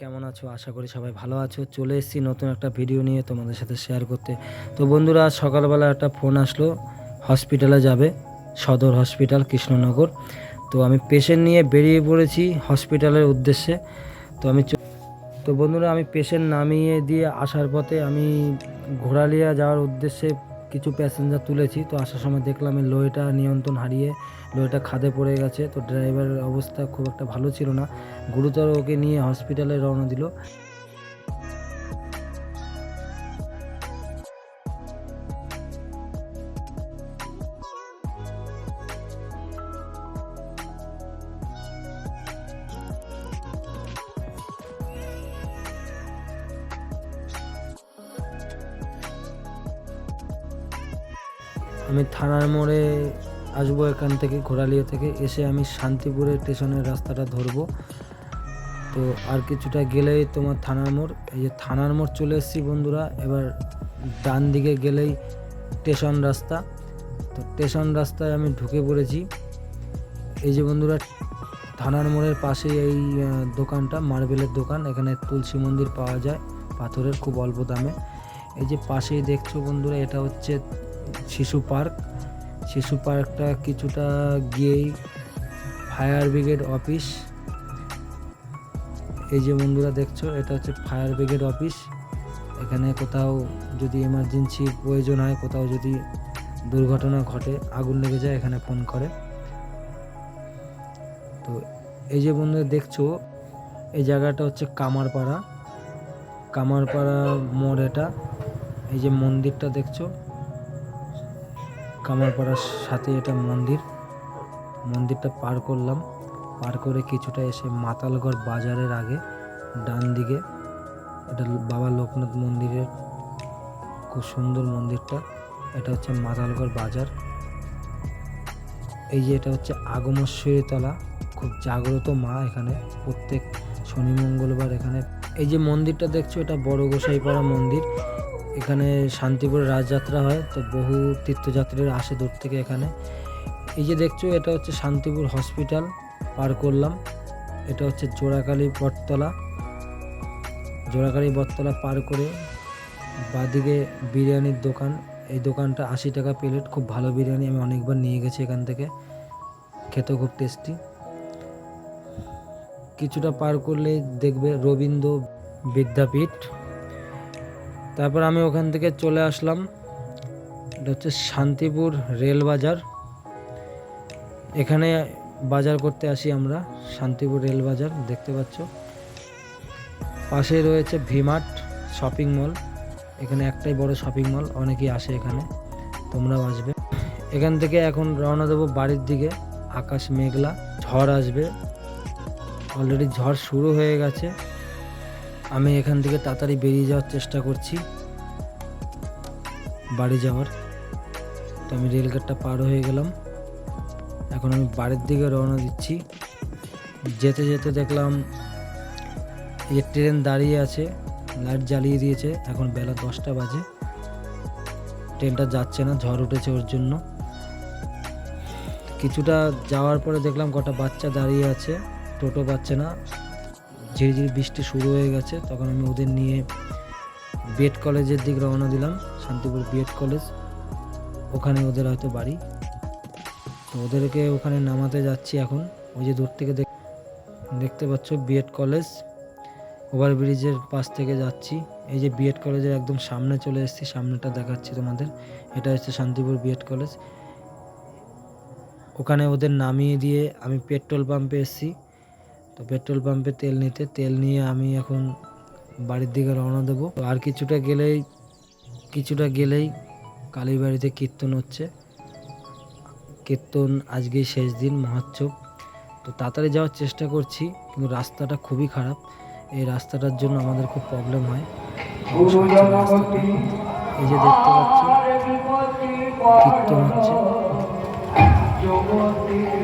কেমন আছো? আশা করি সবাই ভালো আছো। চলে এসেছি নতুন একটা ভিডিও নিয়ে তোমাদের সাথে শেয়ার করতে। তো বন্ধুরা আজ সকালবেলা একটা ফোন আসলো। হসপিটালে যাবে, সদর হসপিটাল কৃষ্ণনগর। তো আমি পেশেন্ট নিয়ে বেরিয়ে পড়েছি হসপিটালের উদ্দেশ্যে। তো আমি তো বন্ধুরা, আমি পেশেন্ট নামিয়ে দিয়ে আসার পথে আমি ঘোড়ালিয়া যাওয়ার উদ্দেশ্যে কিছু প্যাসেঞ্জার তুলেছি, তো আসার সময় দেখলাম এই লরিটা নিয়ন্ত্রণ হারিয়ে লরিটা খাদে পড়ে গেছে, তো ড্রাইভারের অবস্থা খুব একটা ভালো ছিল না। গুরুতর ওকে নিয়ে হসপিটালে রওনা দিল। আমি থানার মোড়ে আসব এখান থেকে, ঘোড়ালিয়া থেকে। এসে আমি শান্তিপুরের স্টেশনের রাস্তাটা ধরবো। তো আর কিছুটা গেলেই তোমার থানার মোড়। এই যে থানার মোড় চলে এসেছি বন্ধুরা, এবার ডান দিকে গেলেই স্টেশন রাস্তা। তো স্টেশন রাস্তায় আমি ঢুকে পড়েছি। এই যে বন্ধুরা, থানার মোড়ের পাশে এই দোকানটা, মার্বেলের দোকান। এখানে তুলসী মন্দির পাওয়া যায়, পাথরের খুব অল্প দামে। এই যে পাশেই দেখছ বন্ধুরা, এটা হচ্ছে শিশু পার্ক। শিশু পার্কটা কিছুটা গিয়েই ফায়ার ব্রিগেড অফিস। এই যে বন্ধুরা দেখছ, এটা হচ্ছে ফায়ার ব্রিগেড অফিস। এখানে কোথাও যদি এমার্জেন্সি প্রয়োজন হয়, কোথাও যদি দুর্ঘটনা ঘটে, আগুন লেগে যায়, এখানে ফোন করে। তো এই যে বন্ধুরা দেখছ, এই জায়গাটা হচ্ছে কামারপাড়া। কামারপাড়া মোড় এটা। এই যে মন্দিরটা দেখছ কামারপাড়ার সাথে এটা মন্দির। মন্দিরটা পার করলাম। পার করে কিছুটা এসে মাতালগড় বাজারের আগে, ডান দিকে। এটা বাবা লোকনাথ মন্দিরের খুব সুন্দর মন্দিরটা। এটা হচ্ছে মাতালগড় বাজার। এই যে এটা হচ্ছে আগমশ্বরী তলা খুব জাগ্রত মা এখানে। প্রত্যেক শনি, মঙ্গলবার এখানে। এই যে মন্দিরটা দেখছ, এটা বড় গোসাইপাড়া মন্দির। এখানে শান্তিপুরে রাজযাত্রা হয়, তো বহু তীর্থযাত্রীরা আসে দূর থেকে এখানে। এই যে দেখছ, এটা হচ্ছে শান্তিপুর হসপিটাল, পার করলাম। এটা হচ্ছে জোড়াকালী বটতলা। জোড়াকালী বটতলা পার করে বাদিকে বিরিয়ানির দোকান। এই দোকানটা আশি টাকা প্লেট, খুব ভালো বিরিয়ানি, আমি অনেকবার নিয়ে গেছি এখান থেকে। খেতে খুব টেস্টি। কিছুটা পার করলেই দেখবে রবীন্দ্র বিদ্যাপীঠ। তারপর আমি ওখান থেকে চলে আসলাম। এটা হচ্ছে শান্তিপুর রেল বাজার। এখানে বাজার করতে আসি আমরা, শান্তিপুর রেল বাজার, দেখতে পাচ্ছ। পাশে রয়েছে ভিমার্ট শপিং মল। এখানে একটাই বড় শপিং মল, অনেকেই আসে এখানে, তোমরাও আসবে। এখান থেকে এখন রওনা দেবো বাড়ির দিকে, আকাশ মেঘলা, ঝড় আসবে। অলরেডি ঝড় শুরু হয়ে গেছে। আমি এখান থেকে তাড়াতাড়ি বেরিয়ে যাওয়ার চেষ্টা করছি। বাড়ি যাওয়ার। তো আমি রেলগেটটা পার হয়ে গেলাম। এখন আমি বাড়ির দিকে রওনা দিচ্ছি। যেতে যেতে দেখলাম এই ট্রেন দাঁড়িয়ে আছে, লাইট জ্বালিয়ে দিয়েছে। এখন বেলা দশটা বাজে। ট্রেনটা যাচ্ছে না, ঝড় উঠেছে ওর জন্য। কিছুটা যাওয়ার পরে দেখলাম কটা বাচ্চা দাঁড়িয়ে আছে। টোটো পাচ্ছে না। ঝিরিঝিরি বৃষ্টি শুরু হয়ে গেছে, তখন আমি ওদের নিয়ে বিএড কলেজের দিকে রওনা দিলাম, শান্তিপুর বিএড কলেজ। ওখানে ওদের হয়তো বাড়ি। তো ওদেরকে ওখানে নামাতে যাচ্ছি এখন। ওই যে দূর থেকে দেখ- দেখতে পাচ্ছ বিএড কলেজ। ওভারব্রিজের পাশ থেকে যাচ্ছি। এই যে বিএড কলেজের একদম সামনে চলে এসেছি, সামনেটা দেখাচ্ছি তোমাদের। এটা হচ্ছে শান্তিপুর বিএড কলেজ। ওখানে ওদের নামিয়ে দিয়ে আমি পেট্রোল পাম্পে এসেছি। তো পেট্রোল পাম্পে তেল নিতে, তেল নিয়ে আমি এখন বাড়ির দিকে রওনা দেবো। আর কিছুটা গেলেই কিছুটা গেলেই কালীবাড়িতে কীর্তন হচ্ছে। কীর্তন আজকেই শেষ দিন, মহোৎসব। তো তাড়াতাড়ি যাওয়ার চেষ্টা করছি, কিন্তু রাস্তাটা খুবই খারাপ। এই রাস্তাটার জন্য আমাদের খুব প্রবলেম হয়। এই যে দেখতে পাচ্ছি, কীর্তন হচ্ছে।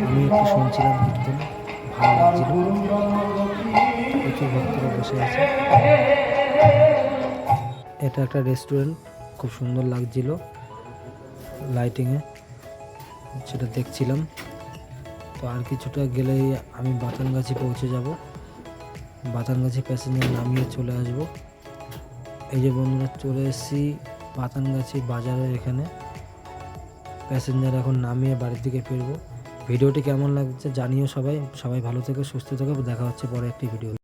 আমি একটু শুনছিলাম কীর্তন। এটা একটা রেস্টুরেন্ট খুব সুন্দর লাগছিল লাইটিংয়ে সেটা দেখছিলাম। তো আর কিছুটা গেলেই আমি বাতানগাছি পৌঁছে যাব। বাতানগাছি প্যাসেঞ্জার নামিয়ে চলে আসব। এই যে বন্ধুরা, চলে এসেছি বাতানগাছি বাজারের এখানে। প্যাসেঞ্জার এখন নামিয়ে বাড়ির দিকে ফিরবো। ভিডিওটি কেমন লাগছে জানিও সবাই। সবাই ভালো থেকে, সুস্থ থেকে। দেখা হচ্ছে পরে একটি ভিডিও